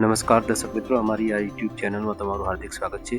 નમસ્કાર દર્શક મિત્રો, અમારી આ યુટ્યુબ ચેનલમાં તમારું હાર્દિક સ્વાગત છે.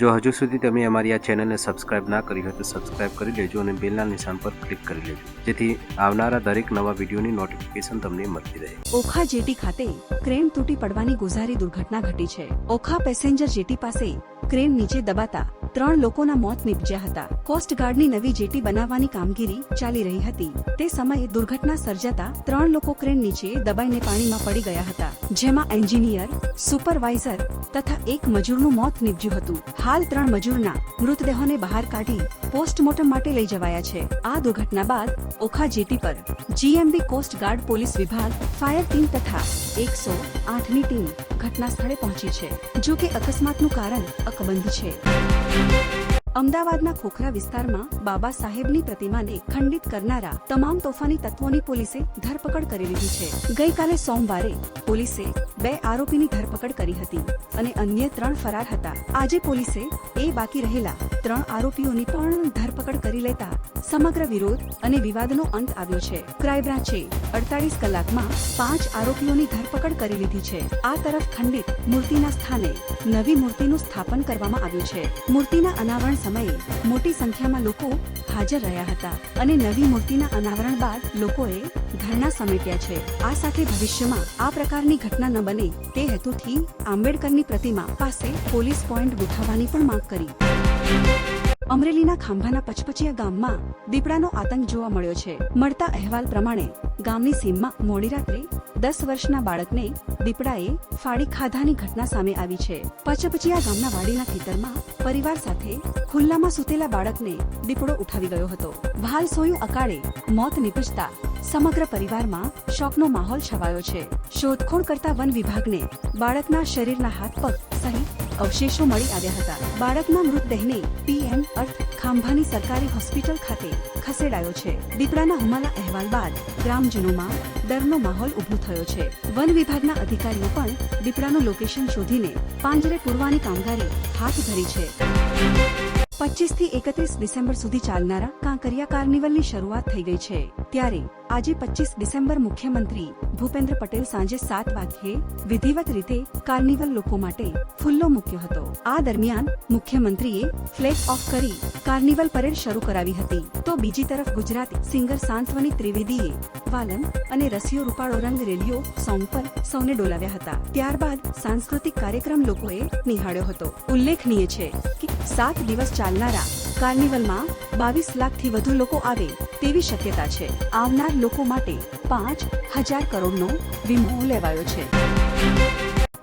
જો હજુ સુધી તમે અમારી આ ચેનલને સબસ્ક્રાઇબ ના કરી હોય તો સબસ્ક્રાઇબ કરી લેજો અને બેલના નિશાન પર ક્લિક કરી લેજો. જેથી આવનારા દરેક નવા વિડીયોની નોટિફિકેશન તમને મળતી રહે. ઓખા જેટી ખાતે ક્રેન તૂટી પડવાની ગુજારી દુર્ઘટના ઘટી છે. ઓખા પેસેન્જર જેટી પાસે ક્રેન નીચે દબાતા ત્રણ લોકોના મોત નીપજ્યા હતા. કોસ્ટગાર્ડની નવી જેટી બનાવવાની કામગીરી ચાલી રહી હતી. તે સમયે દુર્ઘટના સર્જાતા ત્રણ લોકો ક્રેન નીચે દબાઈને પાણીમાં પડી ગયા હતા. જેમાં એન્જિનિયર, સુપરવાઇઝર તથા એક મજૂરનું મોત નીપજ્યું હતું. હાલ ત્રણ મજૂરના મૃતદેહોને બહાર કાઢી પોસ્ટમોર્ટમ માટે લઈ જવાયા છે. આ દુર્ઘટના બાદ ઓખા જેટી પર જીએમબી કોસ્ટગાર્ડ પોલીસ વિભાગ, ફાયર ટીમ તથા એકસો આઠની ટીમ ઘટના સ્થળે પહોંચી છે જો કે અકસ્માતનું કારણ અકબંધ છે. અમદાવાદના ખોખરા વિસ્તારમાં બાબા સાહેબની પ્રતિમાને ખંડિત કરનારા તમામ તોફાની તત્વોની પોલીસે ધરપકડ કરી લીધી છે. ગઈકાલે સોમવારે પોલીસે બે આરોપીની ધરપકડ કરી હતી અને અન્ય ત્રણ ફરાર હતા. આજે પોલીસે એ બાકી રહેલા ત્રણ આરોપીઓની પણ ધરપકડ કરી લેતા સમગ્ર વિરોધ અને વિવાદનો અંત આવ્યો છે. ક્રાઇમ બ્રાન્ચે અડતાલીસ કલાકમાં પાંચ આરોપીઓની ધરપકડ કરી લીધી છે. આ તરફ ખંડિત મૂર્તિના સ્થાને નવી મૂર્તિનું સ્થાપન કરવામાં આવ્યું છે. મૂર્તિના અનાવરણ સમયે મોટી સંખ્યામાં લોકો હાજર રહ્યા હતા અને નવી મૂર્તિના અનાવરણ બાદ લોકોએ ધરણા સમેટ્યા છે. આ સાથે ભવિષ્યમાં આ પ્રકારની ઘટના ન બને તે હેતુથી આંબેડકરની પ્રતિમા પાસે પોલીસ પોઈન્ટ ગોઠવવાની પણ માંગ કરી. અમરેલીના ખાંભાના પચપચિયા ગામમાં દીપડાનો આતંક જોવા મળ્યો છે. મળતા અહેવાલ પ્રમાણે ગામની સીમમાં મોડી રાત્રે દસ વર્ષના બાળકને દીપડાએ ફાડી ખાધાની ઘટના સામે આવી છે. પચપચિયા ગામના વાડીના ખેતરમાં પરિવાર સાથે ખુલ્લામાં સૂતેલા બાળકને દીપડો ઉઠાવી ગયો હતો. ભાલ સોયું અકાળે મોત નીપજતા સમગ્ર પરિવારમાં શોકનો માહોલ છવાયો છે. શોધખોળ કરતા વન વિભાગને બાળકના શરીરના હાથ પગ સહિત અવશેષો મળી આવ્યા હતા. બાળકના મૃતદેહને પીએમ અર્થ ખાંભાની સરકારી હોસ્પિટલ ખાતે ખસેડાયો છે. દીપડાના હુમાલા અહેવાલ બાદ ગ્રામજનોમાં ડરનો માહોલ ઊભો થયો છે. વન વિભાગના અધિકારીઓ પણ દીપડાનું લોકેશન શોધીને પાંજરે પૂરવાની કામગીરી હાથ ધરી છે. પચીસથી એકત્રીસ ડિસેમ્બર સુધી ચાલનારા કાંકરિયા કાર્નિવલની શરૂઆત થઈ ગઈ છે. ત્યારે આજે પચીસ ડિસેમ્બર મુખ્યમંત્રી ભૂપેન્દ્ર પટેલ સાંજે સાત વાગ્યે વિધિવત રીતે કાર્નિવલ લોકો માટે ખુલ્લો મૂક્યો હતો. આ દરમિયાન મુખ્યમંત્રીએ ફ્લેગ ઓફ કરી કાર્નિવલ પરેડ શરૂ કરાવી હતી. તો બીજી તરફ ગુજરાતી સિંગર સાંત્વની ત્રિવેદીએ વાલન અને રસીઓ રૂપાળો રંગ રેલીઓ સોંગ પર સૌને ડોલાવ્યા હતા. ત્યારબાદ સાંસ્કૃતિક કાર્યક્રમ લોકોએ નિહાળ્યો હતો. ઉલ્લેખનીય છે કે સાત દિવસ ચાલનારા કાર્નિવલમાં બાવીસ લાખથી વધુ લોકો આવે તેવી શક્યતા છે. આવનાર લોકો માટે પાંચ હજાર કરોડનો વીમો લેવાયો છે.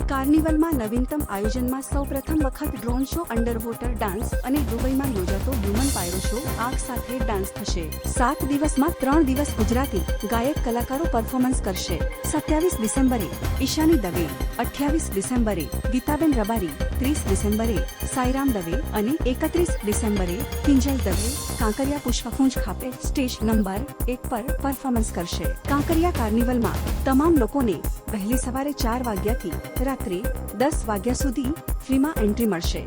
કાર્નિવલમાં નવીનતમ આયોજનમાં સૌ પ્રથમ વખત drone show, underwater dance અને દુબઈમાં યોજાતો હ્યુમન પાયરો આગ સાથે ડાન્સ થશે. સાત દિવસમાં ત્રણ દિવસ ગુજરાતી ગાયક કલાકારો પરફોર્મન્સ કરશે. સત્યાવીસ ડિસેમ્બરે ઈશાની દવે, અઠ્યાવીસ ડિસેમ્બરે ગીતાબેન રબારી, ત્રીસ ડિસેમ્બરે સાઈરામ દવે અને એકત્રીસ ડિસેમ્બરે કિંજલ દવે કાંકરિયા પુષ્પકુંજ ખાતે સ્ટેજ નંબર એક પર પરફોર્મન્સ કરશે. કાંકરિયા કાર્નિવલમાં તમામ લોકોને વહેલી સવારે ચાર વાગ્યાથી રાત્રે દસ વાગ્યા સુધી ફ્રીમાં એન્ટ્રી મળશે.